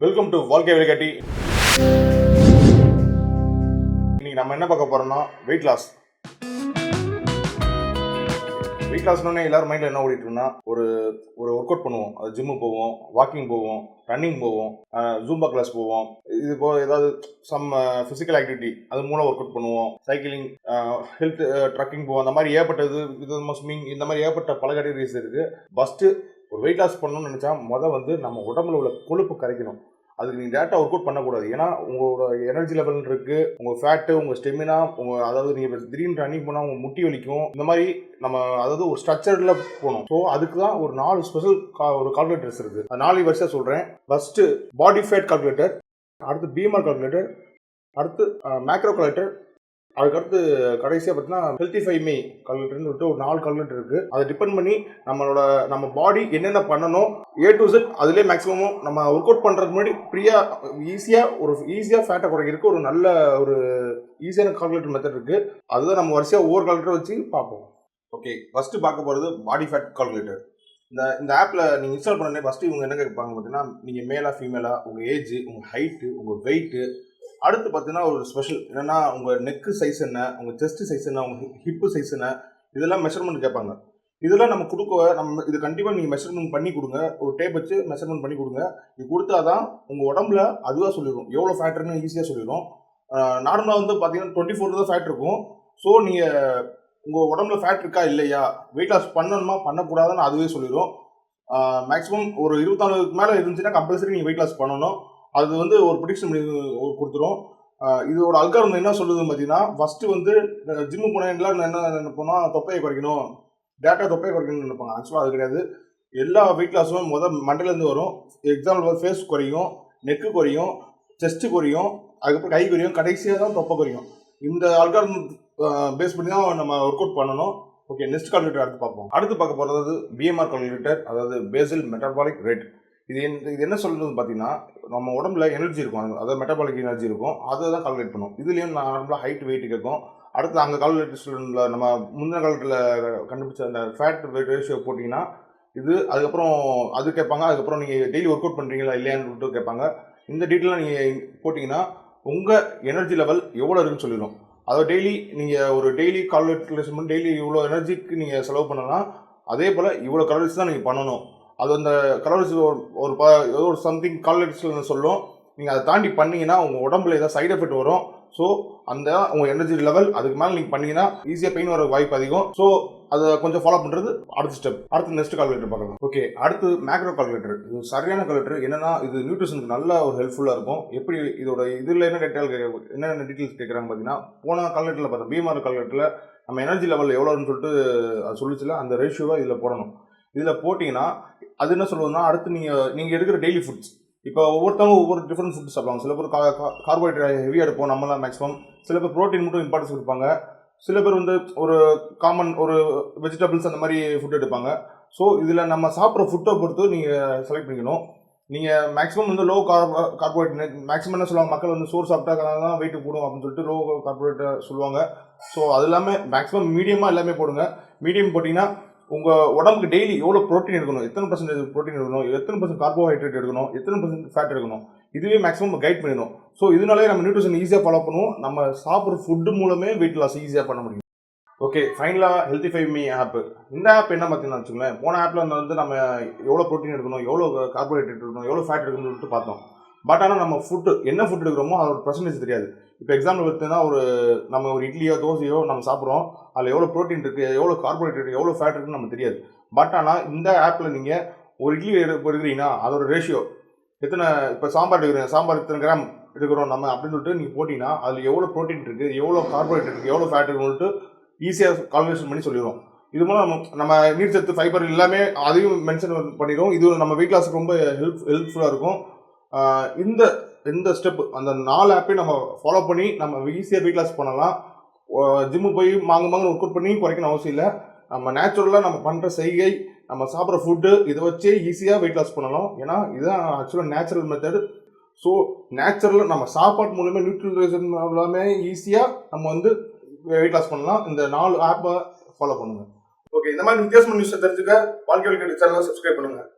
Welcome to வாழ்க்கை வெளிக்காட்டி இன்னைக்கு நம்ம என்ன பார்க்க போறோம்னா வெயிட் லாஸ் வெயிட் லாஸ்னோடனே எல்லாரும் மைண்டில் என்ன ஓடிட்டு ஒரு ஒரு ஒர்க் அவுட் பண்ணுவோம். அது ஜிம்மு போவோம் வாக்கிங் போவோம் ரன்னிங் போவோம் ஜூம்பா கிளாஸ் போவோம். இது போ ஏதாவது சம் ஃபிசிக்கல் ஆக்டிவிட்டி அது மூலம் ஒர்க் அவுட் பண்ணுவோம் சைக்கிளிங் ஹெல்த் ட்ரக்கிங் போவோம். அந்த மாதிரி ஏற்பட்டது இது ஸ்விம்மிங் இந்த மாதிரி ஏகப்பட்ட பல கேட்டகரிஸ் இருக்குது ஃபஸ்ட்டு ஒரு வெயிட் லாஸ் பண்ணணும்னு நினச்சா மொதல் வந்து நம்ம உடம்புல உள்ள கொழுப்பு கரைக்கணும். அதுக்கு நீங்கள் டேரெக்டாக ஒர்க் அவுட் பண்ணக்கூடாது. ஏன்னா உங்களோட எனர்ஜி லெவல் இருக்குது உங்கள் ஃபேட்டு உங்கள் ஸ்டெமினா உங்கள் அதாவது நீங்கள் திடீர்னு ரன்னிங் போனால் உங்கள் முட்டி வலிக்கும். இந்த மாதிரி நம்ம அதாவது ஒரு ஸ்ட்ரக்சரில் போகணும். ஸோ அதுக்கு தான் ஒரு நாலு ஸ்பெஷல் கா ஒரு கால்குலேட்டர்ஸ் இருக்குது. அது நாலு வருஷம் சொல்கிறேன் ஃபஸ்ட்டு பாடி ஃபேட் கால்குலேட்டர் அடுத்து பீமர் கால்குலேட்டர் அடுத்து மேக்ரோ கால்குலேட்டர் அதுக்கடுத்து கடைசியாக பார்த்தீங்கன்னா ஹெல்த்தி ஃபைவ் மே கால்குலேட்டர்னு சொல்லிட்டு ஒரு நாலு கால்குலேட்டர் இருக்குது அதை டிபெண்ட் பண்ணி நம்மளோட நம்ம பாடி என்னென்ன பண்ணணும் ஏ டு செட் அதிலே மேக்ஸிமமும் நம்ம ஒர்க் அவுட் பண்ணுறதுக்கு முன்னாடி ஃப்ரீயாக ஈஸியாக ஒரு ஈஸியாக ஃபேட்டை குறைக்கிறதுக்கு ஒரு நல்ல ஒரு ஈஸியான கால்குலேட்டர் மெத்தட் இருக்குது அதுதான் நம்ம வரிசையாக ஒவ்வொரு கால்குலேட்டர் வச்சு பார்ப்போம். ஓகே ஃபஸ்ட்டு பார்க்க போகிறது பாடி ஃபேட் கால்குலேட்டர் இந்த இந்த ஆப்பில் நீங்கள் இன்ஸ்டால் பண்ணனே ஃபஸ்ட்டு இவங்க என்ன கேட்பாங்க பார்த்தீங்கன்னா நீங்கள் மேலா ஃபீமேலா உங்கள் ஏஜ் உங்கள் ஹைட்டு உங்கள் வெயிட்டு அடுத்து பார்த்தீங்கன்னா ஒரு ஸ்பெஷல் என்னன்னா உங்கள் நெக்கு சைஸ் என்ன உங்கள் செஸ்ட் சைஸ் என்ன உங்கள் ஹிப்பு சைஸ் என்ன இதெல்லாம் மெஷர்மெண்ட் கேட்பாங்க. இதெல்லாம் நம்ம கொடுக்க நம்ம இது கண்டிப்பாக நீங்கள் மெஷர்மெண்ட் பண்ணி கொடுங்க. ஒரு டேப் வச்சு மெஷர்மெண்ட் பண்ணி கொடுங்க. இது கொடுத்தா தான் உங்கள் உடம்புல அதுவாக சொல்லிடும். எவ்வளோ ஃபேட்னு ஈஸியாக சொல்லிடும். நார்மலாக வந்து பார்த்தீங்கன்னா டுவெண்ட்டி ஃபோர் தான் ஃபேட் இருக்கும். ஸோ நீங்கள் உங்கள் உடம்புல ஃபேட் இருக்கா இல்லையா? வெயிட் லாஸ் பண்ணணுமா? பண்ணக்கூடாதுன்னு அதுவே சொல்லிடும். மேக்ஸிமம் ஒரு இருபத்தாலுக்கு மேலே இருந்துச்சுன்னா கம்பல்சரி நீங்கள் வெயிட் லாஸ் பண்ணணும். அது வந்து ஒரு ப்ரிடிக்ஷன் கொடுத்துரும். இதோட அல்காரம் என்ன சொல்லுதுன்னு பார்த்தீங்கன்னா ஃபஸ்ட்டு வந்து ஜிம்மு போனேன் எல்லாரும் என்ன நினைப்போம்னா தொப்பையை குறைக்கணும். டேட்டா தொப்பையை குறைக்கணும்னு நினைப்பாங்க. ஆக்சுவலாக அது கிடையாது. எல்லா வெயிட் லாஸும் முதல் மண்டலேருந்து வரும். எக்ஸாம்பிள் ஃபேஸ் குறையும் நெக்கு குறையும் செஸ்ட்டு குறையும் அதுக்கப்புறம் கை குறையும் கடைசியாக தான் தொப்பை குறையும். இந்த அல்காரம் பேஸ் பண்ணி தான் நம்ம ஒர்க் அவுட் பண்ணணும். ஓகே நெக்ஸ்ட் கால்குலேட்டர் அடுத்து பார்ப்போம். அடுத்து பார்க்க போகிறது பிஎம்ஆர் கால்குலேட்டர் அதாவது பேசில் மெட்டபாலிக் ரேட் இது என் இது என்ன சொல்றது பார்த்தீங்கன்னா நம்ம உடம்புல எனர்ஜி இருக்கும். அதாவது மெட்டபாலிக் எனர்ஜி இருக்கும். அதை தான் கால்குலேட் பண்ணும். இதுலேயும் நார்மலாக ஹைட் வெயிட் கேட்கும். அடுத்து அங்கே கால்குலேட்டர்ஸில் நம்ம முந்தின காலத்தில் கண்டுபிடிச்ச அந்த ஃபேட் வெயிட் ரேஷியோ போட்டிங்கன்னா இது அதுக்கப்புறம் அது கேட்பாங்க. அதுக்கப்புறம் நீங்கள் டெய்லி ஒர்க் அவுட் பண்ணுறீங்களா இல்லையான்னு சொல்லிட்டு கேட்பாங்க. இந்த டீட்டெயிலாக நீங்கள் போட்டிங்கன்னா உங்கள் எனர்ஜி லெவல் எவ்வளோ இருக்குன்னு சொல்லிடும். அதாவது டெய்லி நீங்கள் ஒரு டெய்லி கால்குலேஷன் டெய்லி இவ்வளோ எனர்ஜிக்கு நீங்கள் செலவு பண்ணலாம். அதே போல் இவ்வளோ கலோரிஸ் தான் நீங்கள் பண்ணணும். அது அந்த கலோரிஸ் ஒரு ஒரு ப ஏதோ ஒரு சம்திங் கால்குலேஷன் சொல்லும் நீங்கள் அதை தாண்டி பண்ணீங்கன்னா உங்கள் உடம்புல ஏதாவது சைடு எஃபெக்ட் வரும். ஸோ அந்த உங்கள் எனர்ஜி லெவல் அதுக்கு மேலே நீங்கள் பண்ணீங்கன்னா ஈஸியாக பெயின் வர வாய்ப்பு அதிகம். ஸோ அதை கொஞ்சம் ஃபாலோ பண்ணுறது அடுத்த ஸ்டெப் அடுத்து நெக்ஸ்ட் கால்குலேட்டர் பார்க்கலாம். ஓகே அடுத்து மேக்ரோ கால்குலேட்டர் இது சரியான கால்குலேட்டர் என்னன்னா இது நியூட்ரிஷனுக்கு நல்ல ஒரு ஹெல்ப்ஃபுல்லாக இருக்கும். எப்படி இதோட இதில் என்ன டீட்டெயில் என்னென்ன டீட்டெயில்ஸ் கேட்குறாங்க பார்த்தீங்கன்னா போன கால்குலேட்டரில் பார்த்தா பிஎம்ஆர் கால்குலேட்டரில் நம்ம எனர்ஜி லெவல் எவ்வளோன்னு சொல்லிட்டு அது சொல்லிச்சுல அந்த ரேஷியோவை இதில் போடணும். இதில் போட்டிங்கன்னா அது என்ன சொல்லுவோம்னா அடுத்து நீங்கள் நீங்கள் எடுக்கிற டெய்லி ஃபுட்ஸ் இப்போ ஒவ்வொருத்தவங்க ஒவ்வொரு டிஃப்ரெண்ட் ஃபுட் சாப்பிடுவாங்க. சில பேர் கார்போஹைட்ரேட் ஹெவியாக எடுப்போம் நம்மளாம் மேக்ஸிமம் சில பேர் ப்ரோட்டீன் மட்டும் இம்பார்ட்டன்ஸ் கொடுப்பாங்க. சில பேர் வந்து ஒரு காமன் ஒரு வெஜிடபிள்ஸ் அந்த மாதிரி ஃபுட் எடுப்பாங்க. ஸோ இதில் நம்ம சாப்பிட்ற ஃபுட்டை பொறுத்து நீங்கள் செலக்ட் பண்ணிக்கணும். நீங்கள் மேக்ஸிமம் வந்து லோ கார்போ கார்போஹைட்ரேட் மேக்ஸிமம் என்ன சொல்லுவாங்க? மக்கள் வந்து சோறு சாப்பிட்டா தான் வெயிட் போடும் அப்படின்னு சொல்லிட்டு லோ கார்போஹைட்ரேட் சொல்லுவாங்க. ஸோ அது எல்லாமே மேக்ஸிமம் மீடியமாக எல்லாமே போடுங்க. மீடியம் போட்டிங்கன்னா உங்கள் உடம்புக்கு டெய்லி எவ்வளோ ப்ரோட்டீன் எடுக்கணும்? எத்தனை பர்சன்டேஜ் ப்ரோட்டீன் எடுக்கணும்? எத்தனை பர்சன்ட் கார்போஹைட்ரேட் எடுக்கணும்? எத்தனை பர்சன்ட் ஃபேட் எடுக்கணும்? இதுவே மேக்ஸிமம் கைட் பண்ணிடும் ஸோ இதனாலே நம்ம நியூட்ரிஷன் ஈஸியாக ஃபாலோ பண்ணுவோம். நம்ம சாப்பிட்ற ஃபுட்டு மூலமே வெயிட் லாஸ் ஈஸியாக பண்ண முடியும். ஓகே ஃபைனலாக ஹெல்த்தி ஃபைவ் மீ ஆப் இந்த ஆப் என்ன பார்த்தீங்கன்னா வச்சுக்கோங்களேன் போன ஆப்பில் வந்து நம்ம எவ்வளோ ப்ரோட்டீன் எடுக்கணும்? எவ்வளோ கார்போஹைட்ரேட் எடுக்கணும்? எவ்வளோ ஃபேட் எடுக்கணும்னு சொல்லிட்டு பார்த்தோம். பட் ஆனால் நம்ம ஃபுட்டு என்ன ஃபுட் எடுக்கிறோமோ அதோட பர்சன்டேஜ் தெரியாது. இப்போ எக்ஸாம்பிள் பார்த்தீங்கன்னா ஒரு நம்ம ஒரு இட்லியோ தோசையோ நம்ம சாப்பிட்றோம். அதில் எவ்வளோ ப்ரோட்டீன் இருக்குது எவ்வளோ கார்போஹைட்ரேட் எவ்வளோ ஃபேட் இருக்குன்னு நமக்கு தெரியாது. பட் ஆனால் இந்த ஆப்பில் நீங்கள் ஒரு இட்லி எடு- எடுக்கிறீங்கன்னா அதோட ரேஷியோ எத்தனை இப்போ சாம்பார் எடுக்கிறீங்க சாம்பார் இத்தனை கிராம் எடுக்கிறோம் நம்ம அப்படின்னு சொல்லிட்டு நீங்கள் போட்டிங்கன்னா அதில் எவ்வளோ ப்ரோட்டீன் இருக்குது எவ்வளோ கார்போஹைட்ரேட் இருக்குது எவ்வளோ ஃபேட் இருக்குன்னு சொல்லிட்டு ஈஸியாக கால்குலேஷன் பண்ணி சொல்லிடுவோம் இது மூலம் நம்ம நம்ம நீர்ச்சத்து ஃபைபர் எல்லாமே அதையும் மென்ஷன் பண்ணிடுவோம் இது நம்ம வெயிட் லாஸுக்கு ரொம்ப ஹெல்ப் ஹெல்ப்ஃபுல்லாக இருக்கும். இந்த இந்த ஸ்டெப் அந்த நாலு ஆப்பையும் நம்ம ஃபாலோ பண்ணி நம்ம ஈஸியாக வெயிட் லாஸ் பண்ணலாம். ஜிம்மு போய் மாங்க மாங்க ஒர்க் அவுட் பண்ணி குறைக்கணும் அவசியம் இல்லை. நம்ம நேச்சுரலாக நம்ம பண்ணுற செய்கை நம்ம சாப்பிட்ற ஃபுட்டு இதை வச்சே ஈஸியாக வெயிட் லாஸ் பண்ணலாம். ஏன்னா இதுதான் ஆக்சுவலாக நேச்சுரல் மெத்தட் ஸோ நேச்சுரலாக நம்ம சாப்பாடு மூலமே நியூட்ரிஷன் எல்லாமே ஈஸியாக நம்ம வந்து வெயிட் லாஸ் பண்ணலாம். இந்த நாலு ஆப்பை ஃபாலோ பண்ணுங்கள் ஓகே இந்த மாதிரி வித்தியாசமான நியூஸை தெரிஞ்சுக்க வாழ்க்கை வழிகாட்டி சேனலை சப்ஸ்கிரைப் பண்ணுங்கள்